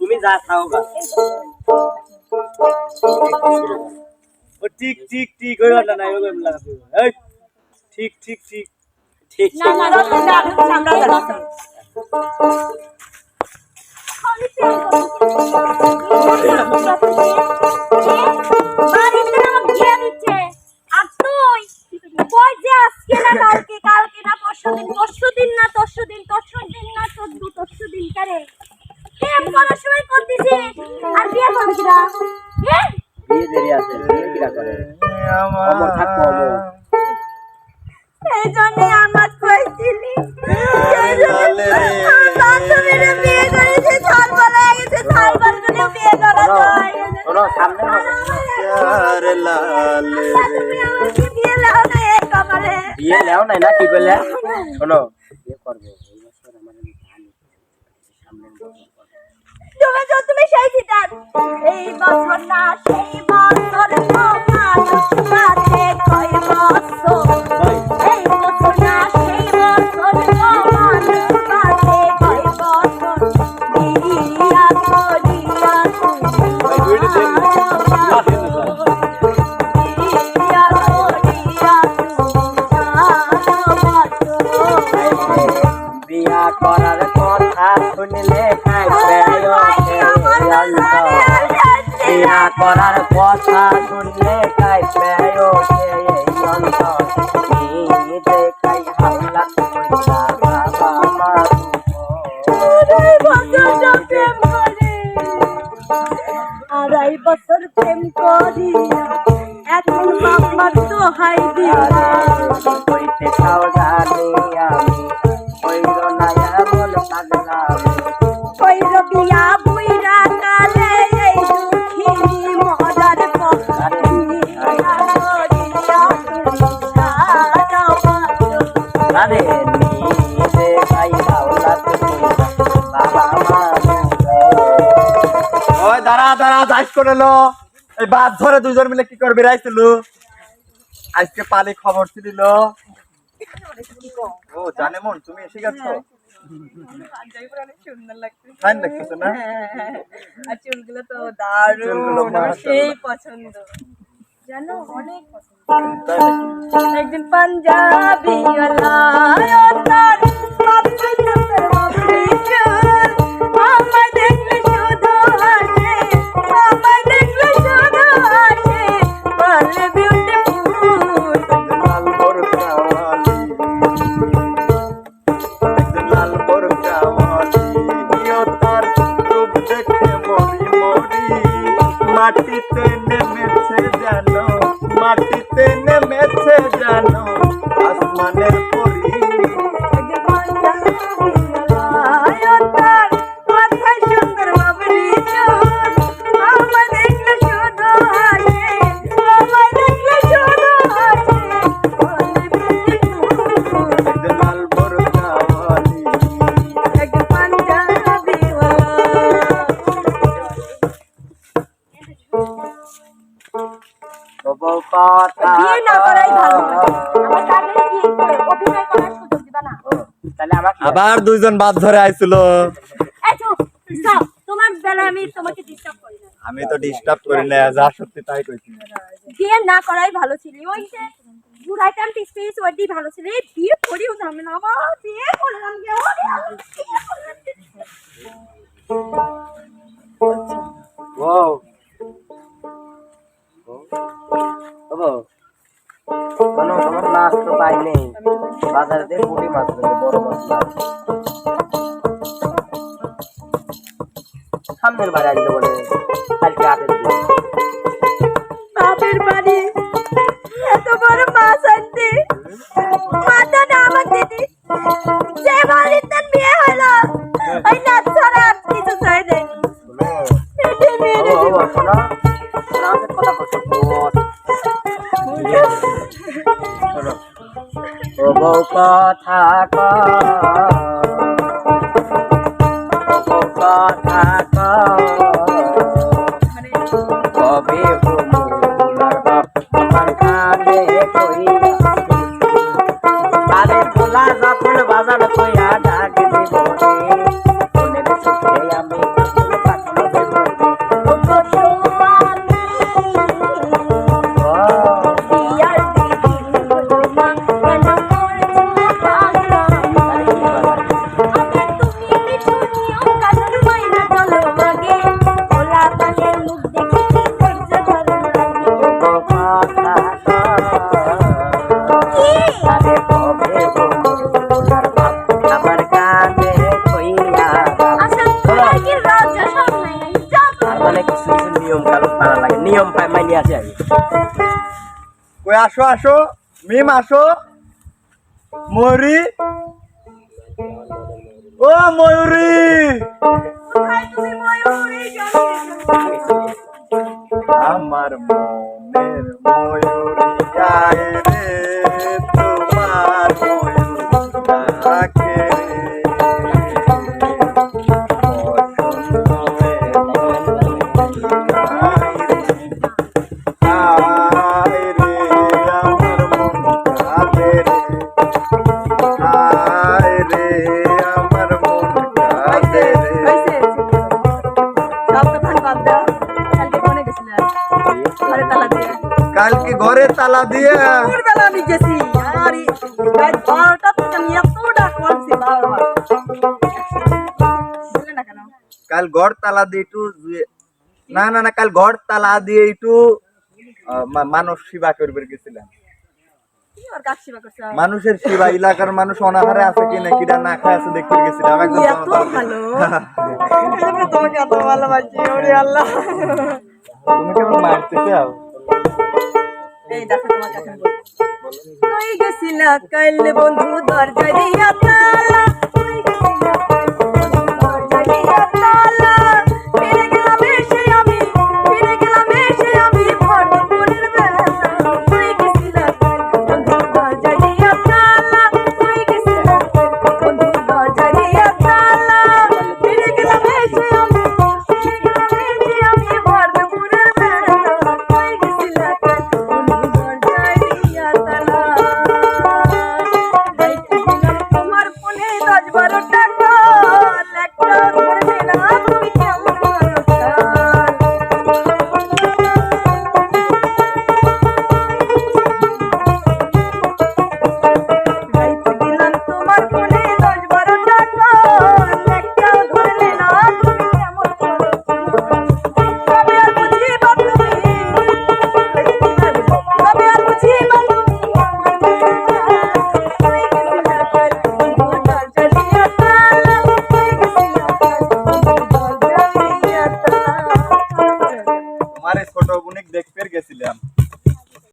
তুমি যা খাও গা ও ঠিক ঠিক ঠিক ওই ঘটনা নাই ওই লাগাতে এই ঠিক ঠিক ঠিক ঠিক না না দা আমরা যাচ্ছি বাড়িতে কালকে কালকে না পরশু পরশুদিন পরশু দিন না তরশু দিন তরশু দিন না চোদ্দ তরশু দিন কারে প্রেম করার সময় করতেছিস আর বিয়ে করবি কিরা হ্যাঁ বিয়ে দেরি আছে বিয়ে কিরা করে? অমর থাকব বিয়ে নেও নাই না কি বললে শোনো বিয়ে করব। এই বছর আমার। তুমি তো তুমি সেই সিটার এই বছর না সেই বছর মানুষ কাছে কয় বছর। করার কথা শুনলে বিয়া করার কথা শুনলে দেখাই হাল্লা কইরা বাবা মা। আড়াই বছর প্রেম করি এখন বাবার তো হাই দিয়া দাঁড়া দাঁড়া যাইস করে লো। এই বাদ ধরে দুজন মিলে কি করবি রাইছিল আজকে পানি খবর ছিল ও জানে মন তুমি এসে গেছো? লাগতেছে না? আর চুলগুলো তো দারুণ সেই পছন্দ। জানো অনেক? একজন পাঞ্জাবি তার মাটি বিয়ে না করাই ভালো আমার আগে বিয়ে করে অভিনয় করার সুযোগ দিবা না? তাহলে আমাকে আবার দুইজন বাদ ধরে আইছিল। এই চুপ stop. তোমার বেলা আমি তোমাকে ডিস্টার্ব করি না। আমি তো ডিস্টার্ব করি না যা সত্যি তাই কইছি। বিয়ে না করাই ভালো ছিল। ওই যে জুড়াই টাইম স্পেস ওইটাই ভালো ছিল। এই বিয়ে করিও না আমি বিয়ে করলাম গে। ও পাই নেই। বাজারে পুঁটি মাছ বড় মাছ। সামনের বাড়ি আসবে বলে কালকে আটের দিন। বউ কথা কও বউ কথা কও মানে কিছু কিছু নিয়ম কানুন মানা লাগে। নিয়ম মাইনে আছে আমি কই আসো আসো। মিম আসো। ময়ূরী। ও ময়ূরী! ঘরে তালা দিয়ে। কালকে ঘরে তালা দিয়ে। ভোরবেলা আমি গেছি আর এই রাত বারোটা থেকে আমি কেন? কাল ঘর তালা দিয়ে একটু না না না কাল ঘর তালা দিয়ে একটু মানুষ সেবা করবে গেছিলাম। করছে? মানুষের সেবা এলাকার মানুষ অনাহারে আছে কি না খায় আছে দেখতে গেছিলাম। একদম ভালো। তোমাকে এত ভালোবাসি আল্লাহ। তুমি কেমন মারতেছে চাও এই দেখো তোমাকে এখন বলছি। কই গেছিলা কাইল বন্ধু দরজা দিয়া তালা